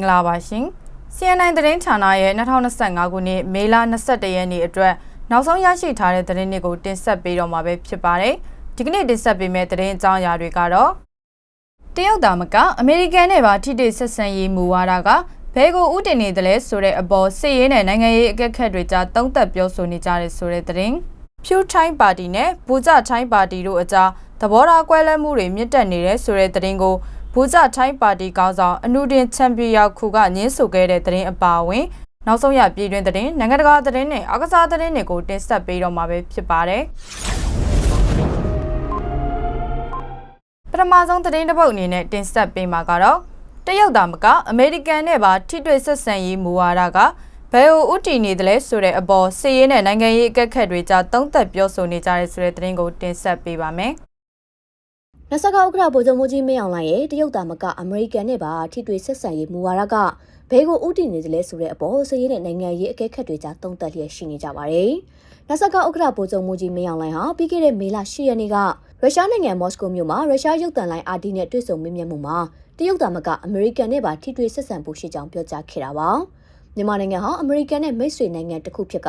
င်္ဂလာပါရှင် CNN သတင်းဌာနရဲ့2025ခုနှစ်မေလ22ရက်နေ့အတွက်နောက်ဆုံးရရှိထားတဲ့သတင်းတွေကိုတင်ဆက်ပေးတော့မှာပဲဖြစ်ပါတယ်ဒီကနေ့တင်ဆက်ပေးမယ့်သတင်းအကြောင်းအရာတွေကတော့တရုတ်သားမကအမေရိကန်နဲ့ပါထိတိဆက်ဆံရေးမူဝါဒကဘယ်ကိုဥတင်နေတယ်လဲဆိုတဲ့အပေါ်စစ်ရေးနဲ့နိုင်ငံရေးအကက်ခတ်တွေကြားတုံ့သက်ပြောဆိုနေကြတဲ့ဆိုတဲ့သတင်းဖြူထိုင်းပါတီနဲ့ဘူဂျထိုင်းပါတီတို့အကြားသဘောထားကွဲလွဲမှုတွေမြင့်တက်နေတဲ့ဆိုတဲ့သတင်းကို ဘူဂျထိုင်းပါတီကောင်းဆောင်အနုဒင်ချန်ပီယံခုကညင်းဆိုခဲ့တဲ့သတင်းအပါအဝင် နောက်ဆုံးရပြည်တွင်းသတင်းနိုင်ငံတကာသတင်းနဲ့အကစားသတင်းတွေကိုတင်ဆက်ပေးတော့မှာပဲဖြစ်ပါတယ်ပထမဆုံးသတင်းတစ်ပုဒ်အနေနဲ့တင်ဆက်ပေးမှာကတော့တရုတ်သားမကအမေရိကန်နဲ့ပါထိတွေ့ဆက်ဆံရေးမူဝါဒကဘယ်ကိုဥတီနေတယ်လဲဆိုတဲ့အပေါ်စစ်ရေးနဲ့နိုင်ငံရေးအကက်ခတ်တွေကြားတုံ့သက်ပြောဆိုနေကြတဲ့ဆိုတဲ့သတင်းကိုတင်ဆက်ပေးပါမယ်။ နစကဥက္ကဋ္ဌဗိုလ်ချုပ်မူကြီးမင်းအောင်လှိုင်ရဲ့တရုတ်သားမကအမေရိကန်နဲ့ပါထိတွေ့ဆက်ဆံရေးမူဝါဒကဘယ်ကိုဥတည်နေသလဲဆိုတဲ့အပေါ်စည်ရည်နဲ့နိုင်ငံရေးအကဲခတ်တွေကြားတုံ့တက်လျက်ရှိနေကြပါတယ်။နစကဥက္ကဋ္ဌဗိုလ်ချုပ်မူကြီးမင်းအောင်လှိုင်ဟာပြီးခဲ့တဲ့မေလ10ရက်နေ့ကရုရှားနိုင်ငံမော်စကိုမြို့မှာရုရှားရုပ်သံလိုင်းအာဒီနဲ့တွေ့ဆုံမေးမြန်းမှုမှာတရုတ်သားမကအမေရိကန်နဲ့ပါထိတွေ့ဆက်ဆံဖို့ရှိကြောင်းပြောကြားခဲ့တာပါ။မြန်မာနိုင်ငံဟာအမေရိကန်နဲ့မိတ်ဆွေနိုင်ငံတစ်ခုဖြစ်က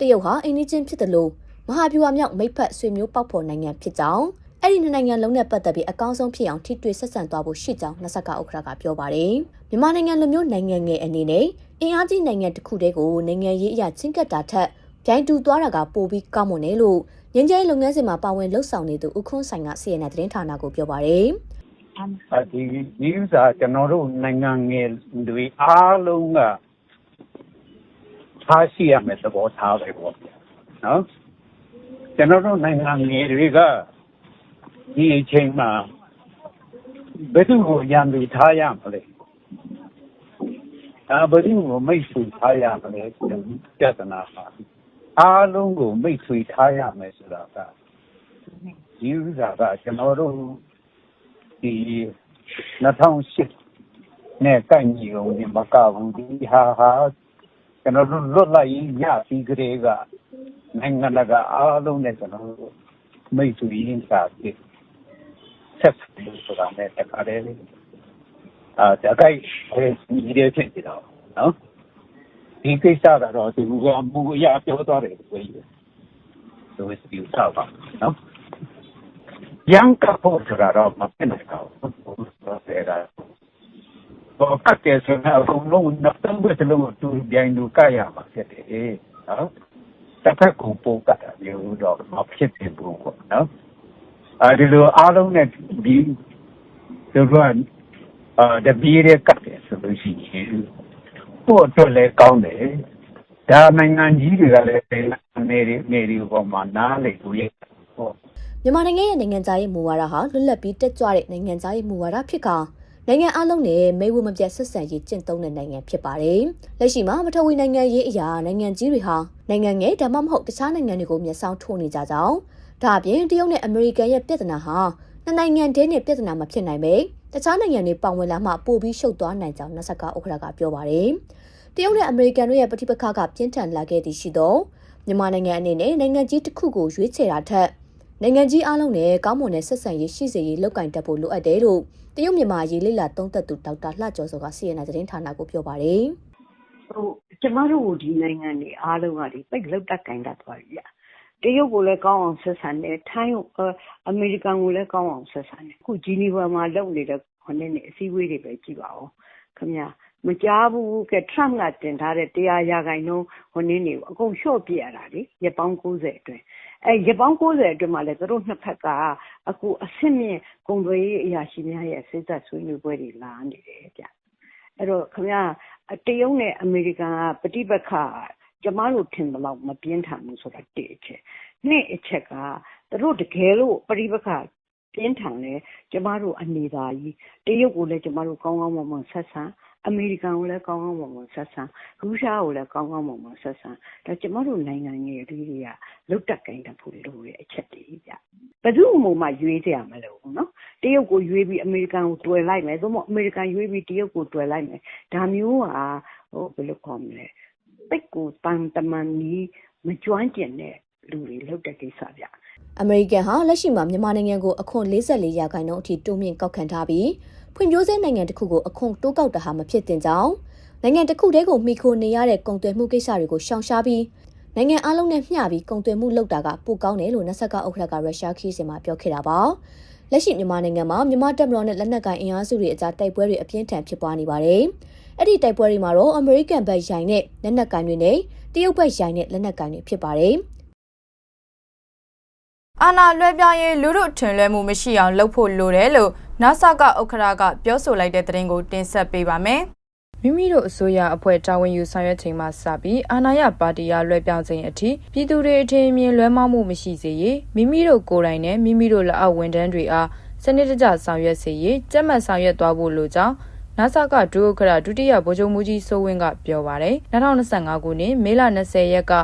တရုတ်ဟာအိန္ဒိချင်းဖြစ်တယ်လို့မဟာဗျူဟာမြောက်မိတ်ဖက်ဆွေမျိုးပေါက်ဖော်နိုင်ငံဖြစ်ကြောင်း အဲ့ဒီနှစ်နိုင်ငံလုံးနဲ့ပတ်သက်ပြီးအကောင်းဆုံးဖြစ်အောင်ထိတွေ့ဆက်ဆံသွားဖို့ရှိကြောင်းနစကဥက္ကဋ္ဌကပြောပါတယ်။မြန်မာနိုင်ငံလိုမျိုးနိုင်ငံငယ်အနေနဲ့အင်အားကြီးနိုင်ငံတစ်ခုတည်းကိုနိုင်ငံရေးအရာချင်းကပ်တာထက်ဂျိုင်းတူသွားတာကပိုပြီးကောင်းမွန်တယ်လို့ငင်းကျဲလုပ်ငန်းစဉ်မှာပါဝင်လှုပ်ဆောင်နေသူဦးခွန်းဆိုင်က CNN သတင်းဌာနကိုပြောပါတယ်။ဒီဒီဥစ္စာကျွန်တော်တို့နိုင်ငံငယ်တွေအားလုံးကထားရှိရမယ်သဘောထားပဲပေါ့နော်ကျွန်တော်တို့နိုင်ငံငယ်တွေက ဒီအချိန်မှာဘယ်သူကိုရန်သူထားရမလဲအာဘယ်သူကိုမိတ်ဆွေထားရမလဲပြဿနာပါအားလုံးကိုမိတ်ဆွေထားရမယ်ဆိုတာကဒီဥစ္စာကကျွန်တော်တို့ဒီ2008နဲ့ကိုက်ညီအောင်ဒီမကဘူးဒီဟာဟာကျွန်တော်တို့လွတ်လပ်ရေးရပြီးကြတဲ့ကနိုင်ငံတကာအားလုံးနဲ့ကျွန်တော်တို့မိတ်ဆွေရင်းစားပြီး ဆက်ပြီးဆိုတာနဲ့တခါတည်းအာတကိုက်ဒီရဖြစ်နေတော့နော်ဒီကိစ္စကတော့ဒီကမူအရာပြောသွားတယ်ကိုကြီးဆိုပြီးပြောတာပါနော်ရန်ကဖို့ဆိုတာတော့မဖြစ်နိုင်တော့ဘူးဆိုတော့တော့ကတ်တယ်ဆိုတော့အကုန်လုံးနှစ်သုံးဘက်စလုံးကိုတူပြိုင်လူကရမှာဖြစ်တယ်နော်တစ်ဖက်ကိုပို့ကတာမျိုးတော့မဖြစ်ဘူးပေါ့နော် အဲဒီလိုအားလုံးနဲ့ဒီတို့ကအာတပီးရကတ်တယ်ဆိုလို့ရှိရင်ပို့တော့လည်းကောင်းတယ်ဒါနိုင်ငံကြီးတွေကလည်းနေနေနေဒီပေါ်မှာနားလေလို့ရပေါ့မြန်မာနိုင်ငံရဲ့နိုင်ငံသားရေးမူဝါဒဟာလွတ်လပ်ပြီးတက်ကြွတဲ့နိုင်ငံသားရေးမူဝါဒဖြစ်ကနိုင်ငံအလုံးနဲ့မိဝမပြတ်ဆက်ဆံရေးကျင့်သုံးတဲ့နိုင်ငံဖြစ်ပါတယ်။လက်ရှိမှာမထဝီနိုင်ငံရေးအရာနိုင်ငံကြီးတွေဟာနိုင်ငံငယ်ဒါမှမဟုတ်တခြားနိုင်ငံတွေကိုမျက်စောင်းထိုးနေကြကြောင်း ဒါအပြင်တရုတ်နဲ့အမေရိကန်ရဲ့ပြဿနာဟာနှစ်နိုင်ငံတည်းနဲ့ပြဿနာမဖြစ်နိုင်ပဲတခြားနိုင်ငံတွေပါဝင်လာမှပိုပြီးရှုပ်သွားနိုင်ကြောင်းနစကဥက္ကဋ္ဌကပြောပါတယ်။တရုတ်နဲ့အမေရိကန်တို့ရဲ့ပဋိပက္ခကပြင်းထန်လာခဲ့သည်ရှိသောမြန်မာနိုင်ငံအနေနဲ့နိုင်ငံကြီးတစ်ခုကိုရွေးချယ်တာထက်နိုင်ငံကြီးအားလုံးနဲ့ကောင်းမွန်တဲ့ဆက်ဆံရေးရှိစေရေးလုပ်ကင်တတ်ဖို့လိုအပ်တယ်လို့တရုတ်မြန်မာရေးလိလာသုံးသက်သူဒေါက်တာလှကျော်စောက CNN သတင်းဌာနကိုပြောပါတယ်။ဟိုကျမတို့ဒီနိုင်ငံတွေအားလုံးကဒီပိတ်လောက်တတ်ကင်တတ်သွားပြီ။ တရုတ်ကိုလည်းကောင်းအောင်ဆက်ဆံတယ်ထိုင်းအမေရိကန်ကိုလည်းကောင်းအောင်ဆက်ဆံတယ်အခုဂျီနီဗာမှာလုပ်နေတဲ့ခொနဲ့နေအစည်းအဝေးတွေပဲကြည့်ပါဦးခင်ဗျာမကြားဘူးကဲ Trump ကတင်ထားတဲ့တရားရာခိုင်နှုန်းဟိုနည်းနေအကုန်လျှော့ပြရတာလေရပောင်း90အတွင်းအဲရပောင်း90အတွင်းမှာလည်းတို့နှစ်ဖက်ကအခုအစ်စ်မြင့်ဂုံသွေးအရာရှိများရဲ့စိတ်သက်ဆွေးနွေးပွဲတွေလာနေတယ်ဗျအဲ့တော့ခင်ဗျာတရုတ်နဲ့အမေရိကန်ကပဋိပက္ခ ကျမတို့ထင်သလောက် မပြင်းထန်ဘူးဆိုတာ တစ်အချက် နှစ်အချက်ကတို့ တကယ်လို့ပရိပခပြင်းထန်လဲကျမတို့အနေသာကြီး တရုတ်ကိုလည်း ကျမတို့ ကောင်းကောင်းမွန်မွန်ဆက်ဆံ အမေရိကန်ကိုလည်း ကောင်းကောင်းမွန်မွန်ဆက်ဆံ ရုရှားကိုလည်း ကောင်းကောင်းမွန်မွန်ဆက်ဆံ ဒါ ကျမတို့ နိုင်ငံငယ်လေးတွေက လုတ်တက်ကိုင်းတတ်ဖို့လိုတဲ့ အချက်တွေပြဘယ်သူမှမရွေးကြရမလို့နော် တရုတ်ကိုရွေးပြီး အမေရိကန်ကို တွယ်လိုက်မယ် သို့မဟုတ် အမေရိကန်ရွေးပြီး တရုတ်ကို တွယ်လိုက်မယ် ဒါမျိုးကဟိုဘယ်လိုခေါ်မလဲ ပိတ်ကိုတန်တမန်ကြီးမကျွမ်းကျင်တဲ့လူတွေလုပ်တဲ့ကိစ္စဗျအမေရိကန်ဟာလက်ရှိမှာမြန်မာနိုင်ငံကိုအခွန်44ရာခိုင်နှုန်းအထိတိုးမြင့်ကောက်ခံထားပြီးဖွံ့ဖြိုးဆဲနိုင်ငံတစ်ခုကိုအခွန်တိုးကောက်တာဟာမဖြစ်သင့်ကြောင်းနိုင်ငံတစ်ခုတည်းကိုမိခိုနေရတဲ့ကုန်သွယ်မှုကိစ္စတွေကိုရှောင်ရှားပြီးနိုင်ငံအလုံးနဲ့မျှပြီးကုန်သွယ်မှုလုပ်တာကပိုကောင်းတယ်လို့နဆက်ကဥက္ကဋ္ဌကရုရှားခီးစင်မှာပြောခဲ့တာပါလက်ရှိမြန်မာနိုင်ငံမှာမြန်မာတပ်မတော်နဲ့လက်နက်ကိုင်အင်အားစုတွေအကြားတိုက်ပွဲတွေအပြင်းထန်ဖြစ်ပွားနေပါတယ် အဲ့ဒီတိုက်ပွဲတွေမှာတော့အမေရိကန်ဘက်ရိုင်နဲ့လက်နက်ကိုင်တွေနဲ့တရုတ်ဘက်ရိုင်နဲ့လက်နက်ကိုင်တွေဖြစ်ပါတယ်အာဏာလွှဲပြောင်းရေးလူတို့ထွင်လွှဲမှုမရှိအောင်လုပ်ဖို့လိုတယ်လို့ NASA ကဥက္ကဋ္ဌကပြောဆိုလိုက်တဲ့သတင်းကိုတင်ဆက်ပေးပါမယ်။မိမိတို့အစိုးရအဖွဲ့တာဝန်ယူဆောင်ရွက်ချိန်မှစပြီးအာဏာရပါတီရလွှဲပြောင်းချိန်အထိပြည်သူတွေအထင်အမြင်လွှဲမောက်မှုမရှိစေရေးမိမိတို့ကိုယ်တိုင်နဲ့မိမိတို့လက်အောက်ဝန်ထမ်းတွေအားစနစ်တကျဆောင်ရွက်စေရေးကြက်မှတ်ဆောင်ရွက်သွားဖို့လိုကြောင်း NASA ကဒုဥက္ကဋ္ဌဒုတိယဗိုလ်ချုပ်မှုကြီးစိုးဝင်းကပြောပါတယ်။2025ခုနှစ်မေလ20ရက်က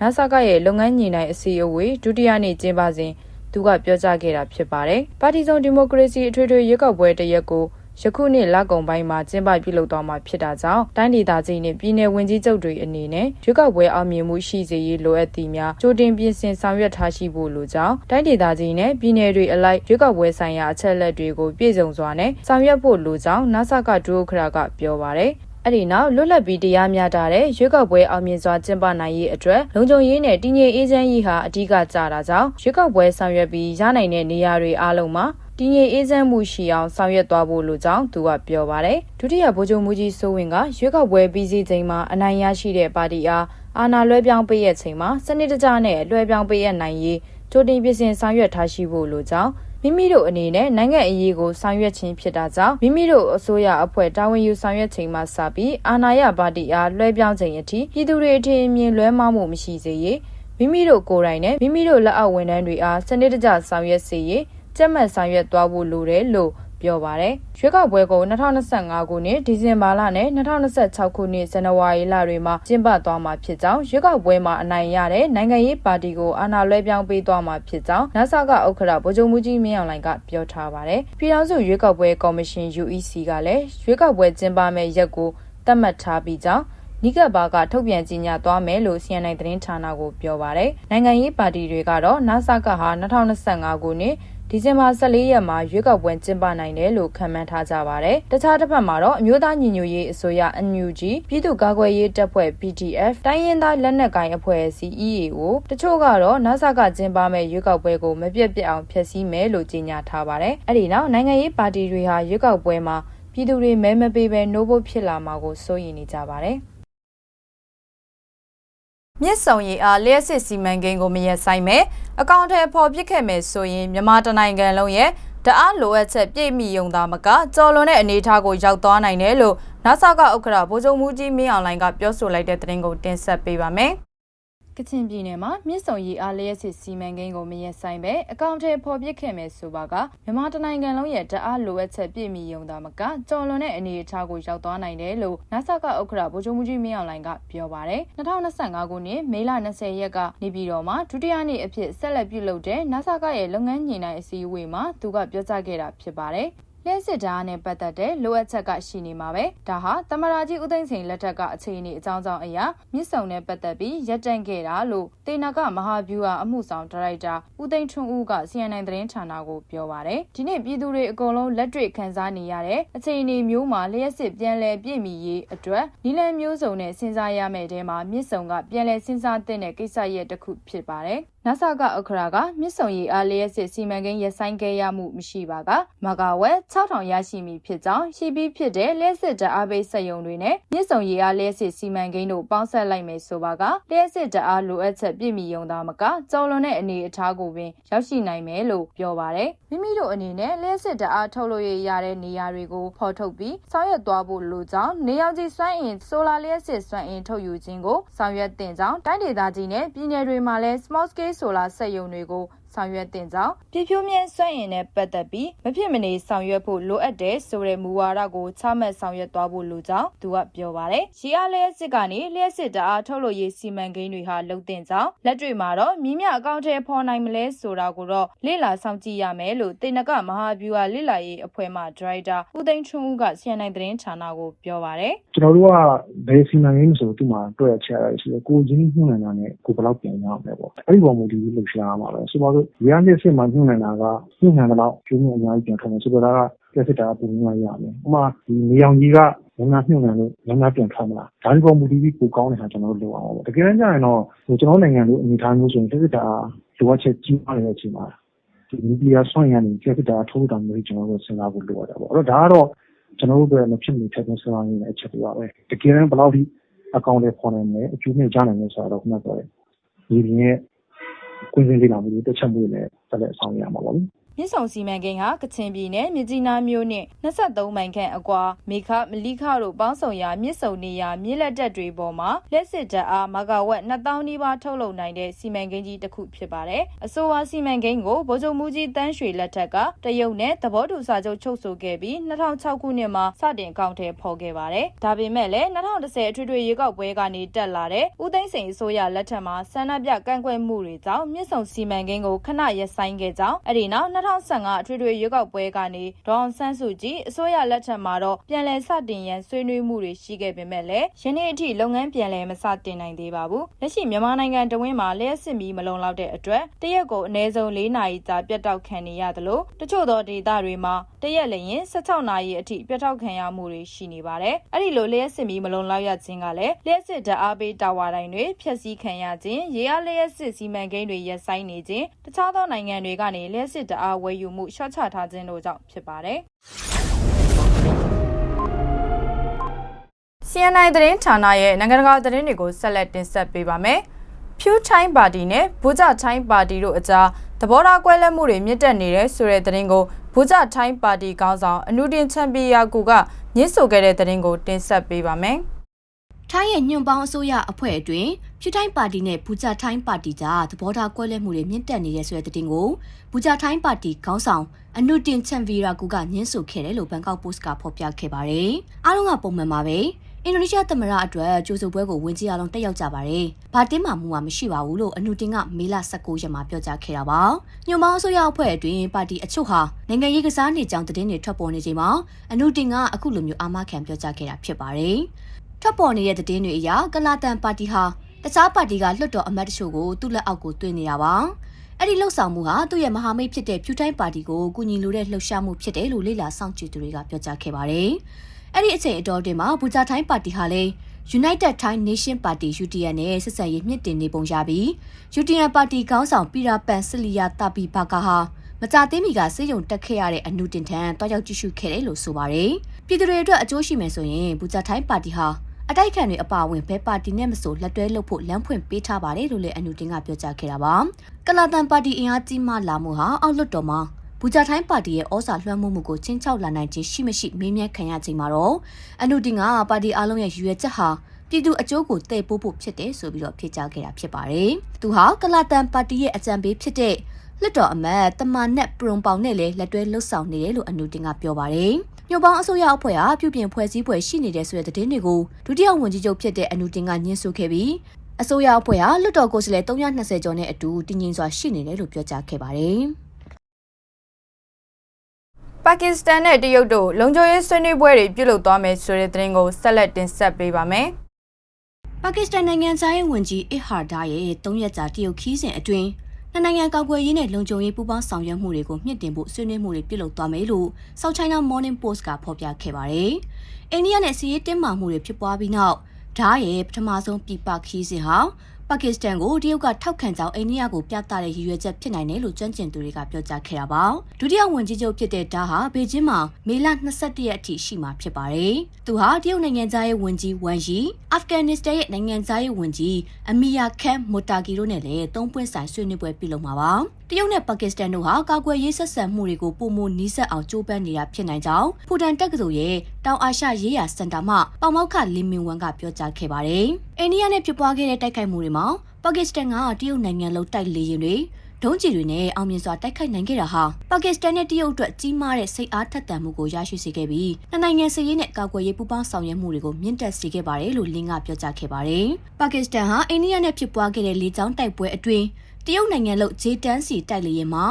NASA ကရဲ့လုပ်ငန်းညီနိုင်အစည်းအဝေးဒုတိယနေ့ကျင်းပစဉ်သူကပြောကြားခဲ့တာဖြစ်ပါတယ်။ပါတီစုံဒီမိုကရေစီအထွေထွေရွေးကောက်ပွဲတစ်ရက်ကို ယခုနှစ်လကုန်ပိုင်းမှာကျင်းပပြုလုပ်သွားမှာဖြစ်တာကြောင့်တိုင်းဒေသကြီးနဲ့ပြည်내ဝင်ကြီးချုပ်တွေအနေနဲ့ရွေးကောက်ပွဲအောင်မြင်မှုရှိစေရေးလိုအပ်သည်များကြိုတင်ပြင်ဆင်ဆောင်ရွက်ထားရှိဖို့လိုကြောင်းတိုင်းဒေသကြီးနဲ့ပြည်내တွေအလိုက်ရွေးကောက်ပွဲဆိုင်ရာအချက်အလက်တွေကိုပြည့်စုံစွာနဲ့ဆောင်ရွက်ဖို့လိုကြောင်း NASA ကဒုဥက္ကဋ္ဌကပြောပါတယ်။အဲ့ဒီနောက်လွတ်လပ်ပြီးတရားမျှတတဲ့ရွေးကောက်ပွဲအောင်မြင်စွာကျင်းပနိုင်ရေးအတွက်လုံခြုံရေးနဲ့တည်ငြိမ်အေးချမ်းရေးဟာအဓိကကြတာကြောင့်ရွေးကောက်ပွဲဆောင်ရွက်ပြီးရနိုင်တဲ့နေရာတွေအားလုံးမှာ တည်ငြိမ်အေးချမ်းမှုရှိအောင်ဆောင်ရွက်သွားဖို့လိုကြောင်းသူကပြောပါတယ်ဒုတိယဗိုလ်ချုပ်မှုကြီးစိုးဝင်းကရွေးကောက်ပွဲပြီးစီးချိန်မှာအနိုင်ရရှိတဲ့ပါတီအားအာဏာလွှဲပြောင်းပေးရချိန်မှာစနစ်တကျနဲ့လွှဲပြောင်းပေးရနိုင်ရေးကြိုတင်ပြင်ဆင်ဆောင်ရွက်ထားရှိဖို့လိုကြောင်းမိမိတို့အနေနဲ့နိုင်ငံအရေးကိုဆောင်ရွက်ခြင်းဖြစ်တာကြောင့်မိမိတို့အစိုးရအဖွဲ့တာဝန်ယူဆောင်ရွက်ချိန်မှစပြီးအာဏာရပါတီအားလွှဲပြောင်းချိန်အထိပြည်သူတွေအထင်အမြင်လွဲမှားမှုမရှိစေရေးမိမိတို့ကိုယ်တိုင်နဲ့မိမိတို့လက်အောက်ဝန်ထမ်းတွေအားစနစ်တကျဆောင်ရွက်စေရေး ကြက်မှတ်ဆောင်ရွက်သွားဖို့လိုတယ်လို့ပြောပါတယ်။ရွေးကောက်ပွဲကို2025ခုနှစ်ဒီဇင်ဘာလနဲ့2026ခုနှစ်ဇန်နဝါရီလတွေမှာကျင်းပသွားမှာဖြစ်ကြောင်းရွေးကောက်ပွဲမှာအနိုင်ရတဲ့နိုင်ငံရေးပါတီကိုအာဏာလွှဲပြောင်းပေးသွားမှာဖြစ်ကြောင်း NASA ကဥက္ကဋ္ဌဗိုလ်ချုပ်မှုကြီးမင်းအောင်လှိုင်ကပြောထားပါတယ်။ပြည်ထောင်စုရွေးကောက်ပွဲကော်မရှင် UEC ကလည်းရွေးကောက်ပွဲကျင်းပမယ့်ရက်ကိုသတ်မှတ်ထားပြီးကြောင်းနိကဘာကထုတ်ပြန်ကြေညာသွားမယ်လို့ CNN သတင်းဌာနကိုပြောပါရယ်နိုင်ငံရေးပါတီတွေကတော့ NASA ကဟာ2025ခုနှစ် ဒီဇင်ဘာ14ရက်မှာရွေးကောက်ပွဲကျင်းပနိုင်တယ်လို့ခန့်မှန်းထားကြပါတယ်။တခြားတစ်ဖက်မှာတော့အမျိုးသားညီညွတ်ရေးအစိုးရ NUG ပြည်သူ့ကာကွယ်ရေးတပ်ဖွဲ့ PDF တိုင်းရင်းသားလက်နက်ကိုင်အဖွဲ့အစည်း EAO တချို့ကတော့ NASA ကကျင်းပမဲ့ရွေးကောက်ပွဲကိုမပြတ်ပြတ်အောင်ဖျက်ဆီးမယ်လို့ကြေညာထားပါတယ်။အဲ့ဒီနောက်နိုင်ငံရေးပါတီတွေဟာရွေးကောက်ပွဲမှာပြည်သူတွေမဲမပေးဘဲနှိုးဖို့ဖြစ်လာမှာကိုစိုးရိမ်နေကြပါတယ်။ မြစ်ဆုံရီအားလျှက်စစ်စီမံကိန်းကိုမရက်ဆိုင်မဲ့အကောင့်ထဲပေါ်ပစ်ခဲ့မယ်ဆိုရင်မြန်မာတနိုင်ငံလုံးရဲ့တအားလိုအပ်ချက်ပြည့်မီယုံသားမကကြော်လွန်တဲ့အနေအထားကိုရောက်သွားနိုင်တယ်လို့ NASA ကဥက္ကဋ္ဌဗိုလ်ချုပ်မှုကြီးမင်းအောင်လှိုင်ကပြောဆိုလိုက်တဲ့သတင်းကိုတင်ဆက်ပေးပါမယ်။ ကချင်ပြည်နယ်မှာမြစ်ဆုံရီအားလျက်စစ်စီမံကိန်းကိုမရက်ဆိုင်ပဲအကောင့်ထဲပေါ်ပစ်ခဲ့မယ်ဆိုပါကမြန်မာတနိုင်ငံလုံးရဲ့တအားလိုအပ်ချက်ပြည့်မီယုံသားမကကြော်လွန်တဲ့အနေအထားကိုရောက်သွားနိုင်တယ်လို့ NASA ကဥက္ကဋ္ဌဗိုလ်ချုပ်မှုကြီးမင်းအောင်လှိုင်ကပြောပါတယ်2025ခုနှစ်မေလ20ရက်ကနေပြည်တော်မှာဒုတိယနေ့အဖြစ်ဆက်လက်ပြုလုပ်တဲ့ NASA ကရဲ့လုပ်ငန်းညှိနှိုင်းအစည်းအဝေးမှာသူကပြောကြားခဲ့တာဖြစ်ပါတယ် လဲစစ်ဓာတ်နဲ့ပတ်သက်တဲ့လိုအပ်ချက်ကရှိနေမှာပဲဒါဟာတမရာကြီးဦးသိန်းစိန်လက်ထက်ကအခြေအနေအကြောင်းကြောင့်အရာမြစ်ဆုံနဲ့ပတ်သက်ပြီးရက်တန့်ခဲ့တာလို့တေနာကမဟာဗျူဟာအမှုဆောင်ဒါရိုက်တာဦးသိန်းထွန်းဦးက CNN သတင်းဌာနကိုပြောပါတယ်ဒီနေ့ပြည်သူတွေအကုန်လုံးလက်တွေ့ခံစားနေရတဲ့အခြေအနေမျိုးမှာလျှက်စစ်ပြန်လည်ပြည့်မီရေးအတွက်နီလန်မျိုးစုံနဲ့စဉ်းစားရမယ့်တဲမှာမြစ်ဆုံကပြန်လည်စဉ်းစားတဲ့ကိစ္စရပ်တစ်ခုဖြစ်ပါတယ် နဆာကအခရာကမြစ်ဆုံရီအားလျက်စစ်စီမံကိန်းရဆိုင်ခဲ့ရမှုမရှိပါကမဂါဝက်6000ရရှိမည်ဖြစ်ကြောင်းရှိပြီးဖြစ်တဲ့လျက်စစ်ဓာတ်အားပေးစက်ရုံတွေနဲ့မြစ်ဆုံရီအားလျက်စစ်စီမံကိန်းတို့ပေါင်းဆက်လိုက်မယ်ဆိုပါကလျက်စစ်ဓာတ်အားလိုအပ်ချက်ပြည့်မီယုံသားမကကြော်လွန်တဲ့အနေအထားကိုပင်ရောက်ရှိနိုင်မယ်လို့ပြောပါတယ်မိမိတို့အနေနဲ့လျက်စစ်ဓာတ်အားထုတ်လို့ရတဲ့နေရာတွေကိုဖော်ထုတ်ပြီးဆောင်ရွက်သွားဖို့လိုကြောင်းနေရောက်ကြီးစွမ်းအင်ဆိုလာလျက်စစ်စွမ်းအင်ထုတ်ယူခြင်းကိုဆောင်ရွက်တင်ကြောင်းတိုင်းဒေသကြီးနဲ့ပြည်내တွေမှာလည်း small scale ဆိုလာစက်ရုံတွေကို ဆောင်ရွက်တင်ကြောင်းပြည်ဖြိုးမြင့်စွန့်ရင်နဲ့ပတ်သက်ပြီးမဖြစ်မနေဆောင်ရွက်ဖို့လိုအပ်တဲ့ဆိုတဲ့မူဝါဒကိုချမှတ်ဆောင်ရွက်သွားဖို့လိုကြောင်းသူကပြောပါတယ်။ရီအားလျက်စစ်ကနေလျက်စစ်တအားထုတ်လို့ရေးစီမံကိန်းတွေဟာလုံတင်ကြောင်းလက်တွေ့မှာတော့မြင်းမြအကောင့်ထဲပေါ်နိုင်မလဲဆိုတာကိုတော့လေ့လာစောင့်ကြည့်ရမယ်လို့တေနကမဟာဗျူဟာလေ့လာရေးအဖွဲ့မှဒရိုက်တာဦးသိန်းထွန်းဦးက CNN သတင်းဌာနကိုပြောပါတယ်။ကျွန်တော်တို့ကဘယ်စီမံကိန်းဆိုသူ့မှာတွေ့ရချရရှိတယ်ကိုချင်းညှိနှိုင်းတာနဲ့ကိုဘယ်လောက်ပြန်ရအောင်လဲပေါ့အဲ့ဒီပုံမူတည်ပြီးလှုပ်ရှားရမှာပဲဆိုပါစို့တို့ရန်တဲ့စစ်မှာညှိနှံတာကညှိနှံတော့ကျိုးမြအများကြီးပြန်ထွက်မယ်ဆိုတော့ဒါကလက်စစ်တာပုံမှန်ရမယ်ဥပမာဒီနေအောင်ကြီးကငနာညှိနှံလို့ငနာပြန်ထွက်မလားဒါဒီပေါ်မူတည်ပြီးကိုကောင်းတဲ့ဟာကျွန်တော်တို့လုပ်အောင်ပါတကယ်တမ်းကျရင်တော့ဟိုကျွန်တော်နိုင်ငံလိုအနေထားမျိုးဆိုရင်လက်စစ်တာလိုအပ်ချက်ကြီးမားနေတဲ့အချိန်မှာဒီနျူကလ িয়ার ဆွမ်းရည်ကနေလက်စစ်တာထိုးတာမျိုးကျွန်တော်တို့စဉ်းစားဖို့လိုရတာပေါ့အဲ့တော့ဒါကတော့ကျွန်တော်တို့ပဲမဖြစ်မနေထပ်ပြီးစဉ်းစားနေတဲ့အချက်တွေပါပဲတကယ်တမ်းဘယ်လောက်ထိအကောင့်တွေပေါ်နိုင်လဲအကျိုးနဲ့ကြားနိုင်လဲဆိုတော့ခုနကပြောတယ်ဒီပြင်းရဲ့ ကွင်းစင်းလေးလာမှုတွေတက်ချက်မှုတွေလည်းတက်လက်ဆောင်ရမှာပါဘူး မြစ်ဆုံစီမံကိန်းဟာကချင်ပြည်နယ်မြစ်ကြီးနားမြို့နှင့်23မိုင်ခန့်အကွာမေခမလိခတို့ပေါင်းဆောင်ရာမြစ်ဆုံနေရာမြစ်လက်တက်တွေပေါ်မှာလက်စစ်တပ်အားမဂါဝက်2000နီးပါးထုတ်လုပ်နိုင်တဲ့စီမံကိန်းကြီးတစ်ခုဖြစ်ပါတယ်။အဆိုပါစီမံကိန်းကိုဗိုလ်ချုပ်မူကြီးတန်းရွှေလက်ထက်ကတရုတ်နဲ့သဘောတူစာချုပ်ချုပ်ဆိုခဲ့ပြီး2006ခုနှစ်မှာစတင်အကောင့်ထဲပေါ်ခဲ့ပါတယ်။ဒါပေမဲ့လည်း2010အထွေထွေရွေးကောက်ပွဲကနေတက်လာတဲ့ဦးသိန်းစိန်အစိုးရလက်ထက်မှာဆန္ဒပြကန့်ကွက်မှုတွေကြောင့်မြစ်ဆုံစီမံကိန်းကိုခဏရပ်ဆိုင်းခဲ့ကြောင်းအဲဒီနောက်2015အထွေထွေရွေးကောက်ပွဲကနေဒေါအောင်ဆန်းစုကြည်အစိုးရလက်ထက်မှာတော့ပြန်လည်စတင်ရန်ဆွေးနွေးမှုတွေရှိခဲ့ပေမဲ့လည်းယနေ့အထိလုပ်ငန်းပြန်လည်မစတင်နိုင်သေးပါဘူးလက်ရှိမြန်မာနိုင်ငံတဝင်းမှာလျှက်စစ်မီမလုံလောက်တဲ့အတွက်တရက်ကိုအနည်းဆုံး၄နာရီကြာပြတ်တောက်ခံနေရသလိုတချို့သောဒေသတွေမှာတရက်လည်းရင်16နာရီအထိပြတ်တောက်ခံရမှုတွေရှိနေပါတယ်အဲ့ဒီလိုလျှက်စစ်မီမလုံလောက်ရခြင်းကလည်းလျှက်စစ်ဓာတ်အားပေးတာဝါတိုင်းတွေဖျက်ဆီးခံရခြင်းရေအားလျှက်စစ်စီမံကိန်းတွေရပ်ဆိုင်းနေခြင်းတခြားသောနိုင်ငံတွေကနေလျှက်စစ်ဓာတ်အားဝယ်ယူမှုရှော့ချထားခြင်းတို့ကြောင့်ဖြစ်ပါတယ်။ CNI သတင်းဌာနရဲ့နိုင်ငံတကာသတင်းတွေကိုဆက်လက်တင်ဆက်ပေးပါမယ်။ Pew Time Party နဲ့ဘူဂျ Time Party တို့အကြားသဘောထားကွဲလွဲမှုတွေမြင့်တက်နေတဲ့ဆိုတဲ့သတင်းကိုဘူဂျ Time Party ခေါင်းဆောင်အနုတင်ချန်ပီယာကူကညှင်းဆိုခဲ့တဲ့သတင်းကိုတင်ဆက်ပေးပါမယ်။ ထိုင်းရဲ့ညွန့်ပေါင်းအစိုးရအဖွဲ့အတွင်းဖြူထိုင်းပါတီနဲ့ဘူဂျာထိုင်းပါတီကြားသဘောထားကွဲလွဲမှုတွေမြင့်တက်နေတဲ့ဆိုတဲ့သတင်းကိုဘူဂျာထိုင်းပါတီခေါင်းဆောင်အနုတင်ချန်ဗီရာကူကညှင်းဆိုခဲ့တယ်လို့ဘန်ကောက်ပို့စ်ကဖော်ပြခဲ့ပါတယ်။အားလုံးကပုံမှန်ပါပဲ။အင်ဒိုနီးရှားသမ္မတအတွက်ကြိုးစုပွဲကိုဝင်ကြည့်အောင်တက်ရောက်ကြပါတယ်။ဘာတင်းမှမှုမှမရှိပါဘူးလို့အနုတင်ကမေလ19ရက်မှာပြောကြားခဲ့တာပါ။ညွန့်ပေါင်းအစိုးရအဖွဲ့အတွင်းပါတီအချို့ဟာနိုင်ငံရေးကစားနေကြောင်းသတင်းတွေထွက်ပေါ်နေချိန်မှာအနုတင်ကအခုလိုမျိုးအာမခံပြောကြားခဲ့တာဖြစ်ပါတယ်။ ထွက်ပေါ်နေတဲ့သတင်းတွေအရကလာတန်ပါတီဟာတခြားပါတီကလွှတ်တော်အမတ်တချို့ကိုသူ့လက်အောက်ကိုတွင်းနေတာပါ။အဲ့ဒီလှုပ်ဆောင်မှုဟာသူ့ရဲ့မဟာမိတ်ဖြစ်တဲ့ဖြူတိုင်းပါတီကိုကူညီလိုတဲ့လှုပ်ရှားမှုဖြစ်တယ်လို့လေ့လာစောင့်ကြည့်သူတွေကပြောကြားခဲ့ပါတယ်။အဲ့ဒီအချိန်အတော်တွင်မှာဘူဂျာထိုင်းပါတီဟာလည်း United Thai Nation Party UTN နဲ့ဆက်ဆံရေးမြင့်တင်နေပုံရပြီး UTN ပါတီခေါင်းဆောင်ပီရာပန်စလီယာတာပီဘာကာဟာမကြသေးမီကစေယုံတက်ခဲ့ရတဲ့အနုတင်ထန်တွားရောက်ကြည့်ရှုခဲ့တယ်လို့ဆိုပါတယ်။ပြည်သူတွေအတွက်အကျိုးရှိမယ်ဆိုရင်ဘူဂျာထိုင်းပါတီဟာ အတိုက်ခံတွေအပါအဝင်ဘဲပါတီနဲ့မဆိုလက်တွဲလုပ်ဖို့လမ်းဖွင့်ပေးထားပါတယ်လို့လည်းအန်ယူတင်ကပြောကြားခဲ့တာပါကလာတန်ပါတီအင်အားကြီးမှလာမှုဟာအောက်လွတ်တော်မှာဘူဂျာထိုင်းပါတီရဲ့ဩစာလွှမ်းမိုးမှုကိုချင်းချောက်လာနိုင်ခြင်းရှိမရှိမေးမြန်းခံရချိန်မှာတော့အန်ယူတင်ကပါတီအားလုံးရဲ့ရည်ရွယ်ချက်ဟာပြည်သူအကျိုးကိုတည်ပိုးဖို့ဖြစ်တယ်ဆိုပြီးတော့ဖြေကြားခဲ့တာဖြစ်ပါတယ်။သူဟာကလာတန်ပါတီရဲ့အကြံပေးဖြစ်တဲ့လွတ်တော်အမတ်တမန်နဲ့ပရုံပေါင်နဲ့လည်းလက်တွဲလှုပ်ဆောင်နေတယ်လို့အန်ယူတင်ကပြောပါတယ်။ ညိုပေါင်းအစိုးရအဖွဲ့ဟာပြုပြင်ဖွဲ့စည်းပွဲရှိနေတဲ့ဆိုတဲ့သတင်းတွေကိုဒုတိယဝန်ကြီးချုပ်ဖြစ်တဲ့အနုတင်ကညှင်းဆိုခဲ့ပြီးအစိုးရအဖွဲ့ဟာလွတ်တော်ကိုယ်စားလှယ်320ကျော်နဲ့အတူတည်ငြိမ်စွာရှိနေတယ်လို့ပြောကြားခဲ့ပါတယ်။ပါကစ္စတန်နဲ့တရုတ်တို့လုံခြုံရေးဆွေးနွေးပွဲတွေပြုလုပ်သွားမယ်ဆိုတဲ့သတင်းကိုဆက်လက်တင်ဆက်ပေးပါမယ်။ပါကစ္စတန်နိုင်ငံသားရေးဝန်ကြီးအစ်ဟာဒါရဲ့၃ရက်ကြာတရုတ်ခီးစဉ်အတွင်း နှစ်နိုင်ငံကောက်ွယ်ရေးနဲ့လုံခြုံရေးပူးပေါင်းဆောင်ရွက်မှုတွေကိုမြင့်တင်ဖို့ဆွေးနွေးမှုတွေပြုလုပ်သွားမယ်လို့ South China Morning Post ကဖော်ပြခဲ့ပါတယ်။အိန္ဒိယနဲ့စီးရေးတင်းမာမှုတွေဖြစ်ပွားပြီးနောက်ဒါရဲ့ပထမဆုံးပြည်ပခီးစဉ်ဟာ ပါကစ္စတန်ကိုတရုတ်ကထောက်ခံကြောင်းအိန္ဒိယကိုပြသတဲ့ရည်ရွယ်ချက်ဖြစ်နိုင်တယ်လို့ကျွမ်းကျင်သူတွေကပြောကြားခဲ့တာပါ။ဒုတိယဝန်ကြီးချုပ်ဖြစ်တဲ့ဒါဟာဘေကျင်းမှာမေလ22ရက်အထိရှိမှာဖြစ်ပါတယ်။သူဟာတရုတ်နိုင်ငံသားရဲ့ဝန်ကြီးဝမ်ယီအာဖဂန်နစ္စတန်ရဲ့နိုင်ငံသားရဲ့ဝန်ကြီးအမီယာခန်မိုတာကီတို့နဲ့လည်းသုံးပွင့်ဆိုင်ဆွေးနွေးပွဲပြုလုပ်မှာပါ။ တရုတ်နဲ့ပါကစ္စတန်တို့ဟာကာကွယ်ရေးဆက်ဆံမှုတွေကိုပုံမနီးစပ်အောင်ကြိုးပမ်းနေတာဖြစ်နိုင်ကြောင်းဖူတန်တက္ကသိုလ်ရဲ့တောင်အာရှရေးရာစင်တာမှပေါမောက်ခလင်မင်ဝမ်ကပြောကြားခဲ့ပါတယ်။အိန္ဒိယနဲ့ဖြစ်ပွားခဲ့တဲ့တိုက်ခိုက်မှုတွေမှာပါကစ္စတန်ကတရုတ်နိုင်ငံလုံးတိုက်လေယာဉ်တွေဒုံးကျည်တွေနဲ့အောင်မြင်စွာတိုက်ခိုက်နိုင်ခဲ့တာဟာပါကစ္စတန်နဲ့တရုတ်အတွက်ကြီးမားတဲ့စိတ်အားထက်သန်မှုကိုရရှိစေခဲ့ပြီးနှစ်နိုင်ငံစည်ရေးနဲ့ကာကွယ်ရေးပူးပေါင်းဆောင်ရွက်မှုတွေကိုမြင့်တက်စေခဲ့ပါတယ်လို့လင်းကပြောကြားခဲ့ပါတယ်။ပါကစ္စတန်ဟာအိန္ဒိယနဲ့ဖြစ်ပွားခဲ့တဲ့လေကြောင်းတိုက်ပွဲအတွင်း တရုတ်နိုင်ငံလို့ဂျေတန်းစီတိုက်လေယာဉ်မှာ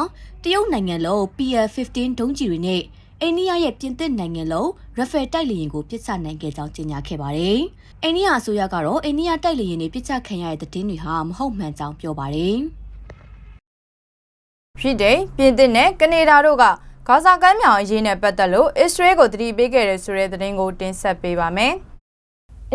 တရုတ်နိုင်ငံလို့ PL-15 ဒုံးကျည်တွေနဲ့အိန္ဒိယရဲ့ပြင်သစ်နိုင်ငံလို့ရဖယ်တိုက်လေယာဉ်ကိုပစ်ချနိုင်ခဲ့ကြောင်းကြေညာခဲ့ပါတယ်။အိန္ဒိယအစိုးရကတော့အိန္ဒိယတိုက်လေယာဉ်တွေပစ်ချခံရတဲ့တဲ့တင်တွေဟာမဟုတ်မှန်ကြောင်းပြောပါတယ်။ဗြိတိန်ပြင်သစ်နဲ့ကနေဒါတို့ကဂါဇာကမ်းမြောင်အရေးနဲ့ပတ်သက်လို့အစ္စရေးကိုတတိပေးခဲ့တယ်ဆိုတဲ့သတင်းကိုတင်ဆက်ပေးပါမယ်။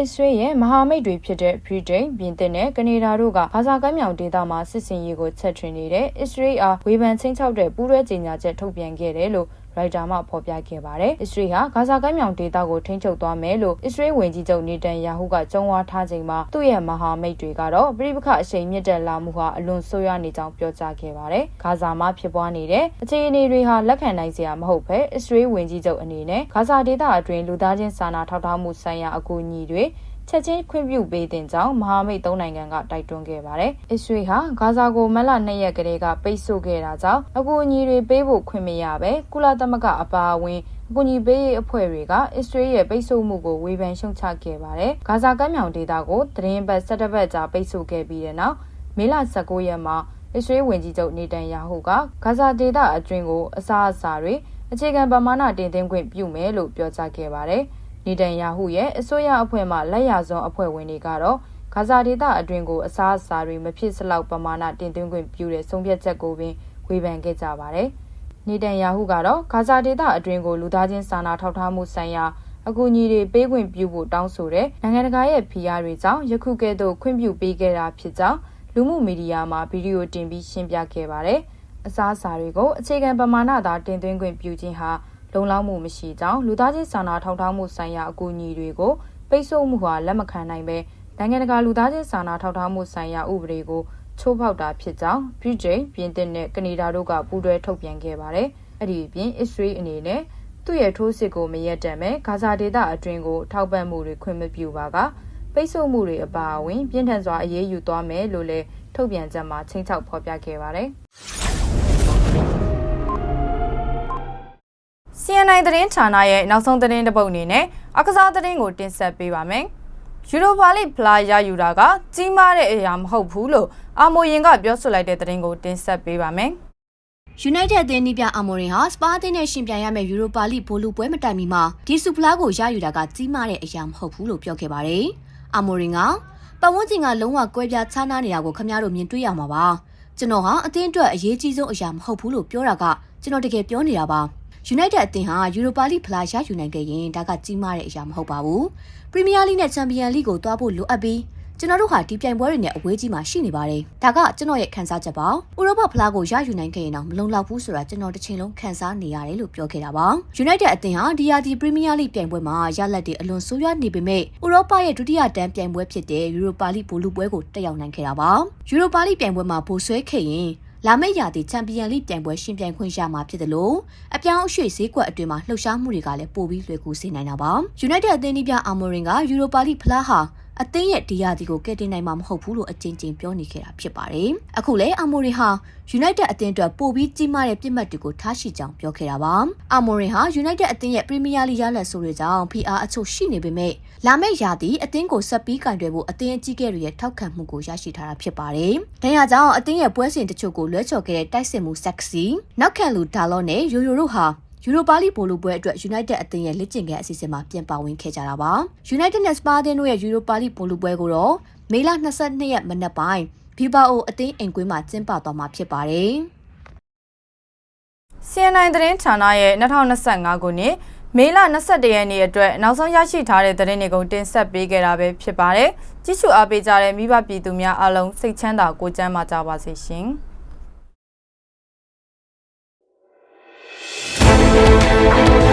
အစ္စရေးရဲ့မဟာမိတ်တွေဖြစ်တဲ့ဗြိတိန်ပြင်သစ်နဲ့ကနေဒါတို့ကဂါဇာကမ်းမြောင်ဒေသမှာစစ်စင်ရေးကိုချက်ထွင်နေတဲ့အစ္စရေးအားဝေဖန်ချင်းချောက်တဲ့ပူးရဲကြေညာချက်ထုတ်ပြန်ခဲ့တယ်လို့ ရိုက်တာမှဖော်ပြခဲ့ပါတယ်။အစ္စရေးဟာဂါဇာကမ်းမြောင်ဒေသကိုထိန်းချုပ်သွားမယ်လို့အစ္စရေးဝန်ကြီးချုပ်နေတန်ယာဟုကကြုံဝါထားချိန်မှာသူ့ရဲ့မဟာမိတ်တွေကတော့ပြည်ပခအရှိန်မြင့်တက်လာမှုဟာအလွန်ဆိုးရွားနေကြောင်းပြောကြားခဲ့ပါတယ်။ဂါဇာမှာဖြစ်ပွားနေတဲ့အခြေအနေတွေဟာလက်ခံနိုင်စရာမဟုတ်ဘဲအစ္စရေးဝန်ကြီးချုပ်အနေနဲ့ဂါဇာဒေသအတွင်းလူသားချင်းစာနာထောက်ထားမှုဆိုင်ရာအကူအညီတွေ ချက်ချင်းခွင့်ပြုပေးတင်ကြောင်းမဟာမိတ်သုံးနိုင်ငံကတိုက်တွန်းခဲ့ပါတယ်။အစ္စရေးဟာဂါဇာကိုမက်လ2ရက်ကလေးကပိတ်ဆို့ခဲ့တာကြောင့်အကူအညီတွေပေးဖို့ခွင့်မရပဲကုလသမဂ္ဂအပါအဝင်အကူအညီပေးရေးအဖွဲ့တွေကအစ္စရေးရဲ့ပိတ်ဆို့မှုကိုဝေဖန်ရှုံချခဲ့ပါတယ်။ဂါဇာကမ်းမြောင်ဒေသကိုသတင်းပတ်၁၇ပတ်ကြာပိတ်ဆို့ခဲ့ပြီးတဲ့နောက်မေလ19ရက်မှာအစ္စရေးဝန်ကြီးချုပ်နေတန်ယာဟုကဂါဇာဒေသအတွင်းကိုအစားအစာတွေအခြေခံပမာဏတင်သွင်းခွင့်ပြုမယ်လို့ပြောကြားခဲ့ပါတယ်။ နေတန်ယာဟုရဲ့အစိုးရအဖွဲ့မှလက်ရစွန်းအဖွဲ့ဝင်တွေကတော့ဂါဇာဒေသအတွင်းကိုအစားအစာတွေမဖြစ်စလောက်ပမာဏတင်သွင်းခွင့်ပြုတဲ့ဆုံးဖြတ်ချက်ကိုပင်ဝေဖန်ခဲ့ကြပါတယ်။နေတန်ယာဟုကတော့ဂါဇာဒေသအတွင်းကိုလူသားချင်းစာနာထောက်ထားမှုဆိုင်ရာအကူအညီတွေပေးခွင့်ပြုဖို့တောင်းဆိုတဲ့နိုင်ငံတကာရဲ့ဖိအားတွေကြောင့်ယခုကဲ့သို့ခွင့်ပြုပေးခဲ့တာဖြစ်ကြောင်းလူမှုမီဒီယာမှာဗီဒီယိုတင်ပြီးရှင်းပြခဲ့ပါတယ်။အစားအစာတွေကိုအခြေခံပမာဏသာတင်သွင်းခွင့်ပြုခြင်းဟာ လုံလောက်မှုမရှိကြောင်းလူသားချင်းစာနာထောက်ထားမှုဆိုင်ရာအကူအညီတွေကိုပိတ်ဆို့မှုဟာလက်မခံနိုင်ပဲနိုင်ငံတကာလူသားချင်းစာနာထောက်ထားမှုဆိုင်ရာဥပဒေကိုချိုးဖောက်တာဖြစ်ကြောင်းဗြိတိန်ပြင်သစ်နဲ့ကနေဒါတို့ကပူးတွဲထုတ်ပြန်ခဲ့ပါတယ်။အဲ့ဒီအပြင်အစ္စရေးအနေနဲ့သူ့ရဲ့ထိုးစစ်ကိုမရက်တံမဲ့ဂါဇာဒေသအတွင်းကိုထောက်ပံ့မှုတွေခွင့်မပြုပါကပိတ်ဆို့မှုတွေအပါအဝင်ပြင်းထန်စွာအရေးယူသွားမယ်လို့လည်းထုတ်ပြန်ချက်မှာချိန်ချောက်ဖော်ပြခဲ့ပါတယ်။ CNI သတင်းဌာနရဲ့နောက်ဆုံးသတင်းတစ်ပုဒ်အနေနဲ့အကစားသတင်းကိုတင်ဆက်ပေးပါမယ်။ယူရိုပါလိဖလားရယူတာကကြီးမားတဲ့အရာမဟုတ်ဘူးလို့အာမိုရင်ကပြောဆိုလိုက်တဲ့သတင်းကိုတင်ဆက်ပေးပါမယ်။ United အသင်းနီးပြအာမိုရင်ဟာစပါးအသင်းနဲ့ရှင်ပြိုင်ရမယ့်ယူရိုပါလိဘိုလူပွဲမတိုင်မီမှာဒီဆူဖလားကိုရယူတာကကြီးမားတဲ့အရာမဟုတ်ဘူးလို့ပြောခဲ့ပါတယ်။အာမိုရင်ကပတ်ဝန်းကျင်ကလုံးဝကွဲပြားခြားနားနေတာကိုခမည်းတော်မြင်တွေ့ရမှာပါ။ကျွန်တော်ဟာအသင်းအတွက်အရေးကြီးဆုံးအရာမဟုတ်ဘူးလို့ပြောတာကကျွန်တော်တကယ်ပြောနေတာပါ။ United အသင်းဟာယူရိုပါလိဖလားရယူနိုင်ခဲ့ရင်ဒါကကြီးမားတဲ့အရာမဟုတ်ပါဘူး။ပရီးမီးယားလိနဲ့ချန်ပီယံလိကိုတွားဖို့လိုအပ်ပြီးကျွန်တော်တို့ဟာဒီပြိုင်ပွဲတွေနဲ့အဝေးကြီးမှာရှိနေပါတယ်။ဒါကကျွန်တော်ရဲ့ခံစားချက်ပါ။ဥရောပဖလားကိုရယူနိုင်ခဲ့ရင်တော့မလုံလောက်ဘူးဆိုတာကျွန်တော်တစ်ချိန်လုံးခံစားနေရတယ်လို့ပြောခဲ့တာပါ။ United အသင်းဟာဒီယာဒီပရီးမီးယားလိပြိုင်ပွဲမှာရလဒ်တွေအလွန်ဆိုးရွားနေပေမဲ့ဥရောပရဲ့ဒုတိယတန်းပြိုင်ပွဲဖြစ်တဲ့ယူရိုပါလိဘူလူပွဲကိုတက်ရောက်နိုင်ခဲ့တာပါ။ယူရိုပါလိပြိုင်ပွဲမှာပိုဆွဲခဲ့ရင် လာမယ့်ရာသီချန်ပီယံလိပြိုင်ပွဲရှင်ပြိုင်ခွင့်ရမှာဖြစ်တယ်လို့အပြောင်းအရွှေ့ဈေးကွက်အတွင်းမှာလှုပ်ရှားမှုတွေကလည်းပိုပြီးလွယ်ကူစေနိုင်တာပါ။ United အသင်းဒီပြအာမိုရင်ကယူရိုပါလိဖလားဟာ အသင်းရဲ့ဒီယာဒီကိုကယ်တင်နိုင်မှာမဟုတ်ဘူးလို့အကြိမ်ကြိမ်ပြောနေခဲ့တာဖြစ်ပါတယ်။အခုလည်းအာမိုရီဟာ United အသင်းအတွက်ပိုပြီးကြီးမားတဲ့ပြစ်မှတ်တွေကိုထားရှိကြောင်းပြောခဲ့တာပါ။အာမိုရီဟာ United အသင်းရဲ့ Premier League ရလဒ်ဆိုတွေကြောင့် PR အချို့ရှိနေပေမဲ့လာမယ့်ရာသီအသင်းကိုဆက်ပြီးကင်တွယ်ဖို့အသင်းအကြီးအကဲတွေရဲ့ထောက်ခံမှုကိုရရှိထားတာဖြစ်ပါတယ်။ဒါကြောင့်အသင်းရဲ့ပွဲစဉ်တချို့ကိုလွှဲချော်ခဲ့တဲ့တိုက်စစ်မှု Sexy နောက်ခံလူဒါလော့နဲ့ယိုယိုတို့ဟာ ယူရိုပါလိဘိုလိုပွဲအတွက် United အသင်းရဲ့လက်ကျင်ခန်းအစီအစဉ်မှာပြန်ပါဝင်ခဲ့ကြတာပါ။ United နဲ့ Spa အသင်းတို့ရဲ့ယူရိုပါလိဘိုလိုပွဲကိုတော့မေလ22ရက်မနက်ပိုင်းဘီဘာအိုအသင်းအိမ်ကွင်းမှာကျင်းပသွားမှာဖြစ်ပါတယ်။ CNN သတင်းဌာနရဲ့2025ခုနှစ်မေလ22ရက်နေ့အတွက်နောက်ဆုံးရရှိထားတဲ့သတင်းတွေကိုတင်ဆက်ပေးခဲ့တာပဲဖြစ်ပါတယ်။ကြည့်ရှုအားပေးကြတဲ့မိဘပြည်သူများအားလုံးစိတ်ချမ်းသာကိုယ်ကျန်းမာကြပါစေရှင်။ Thank you.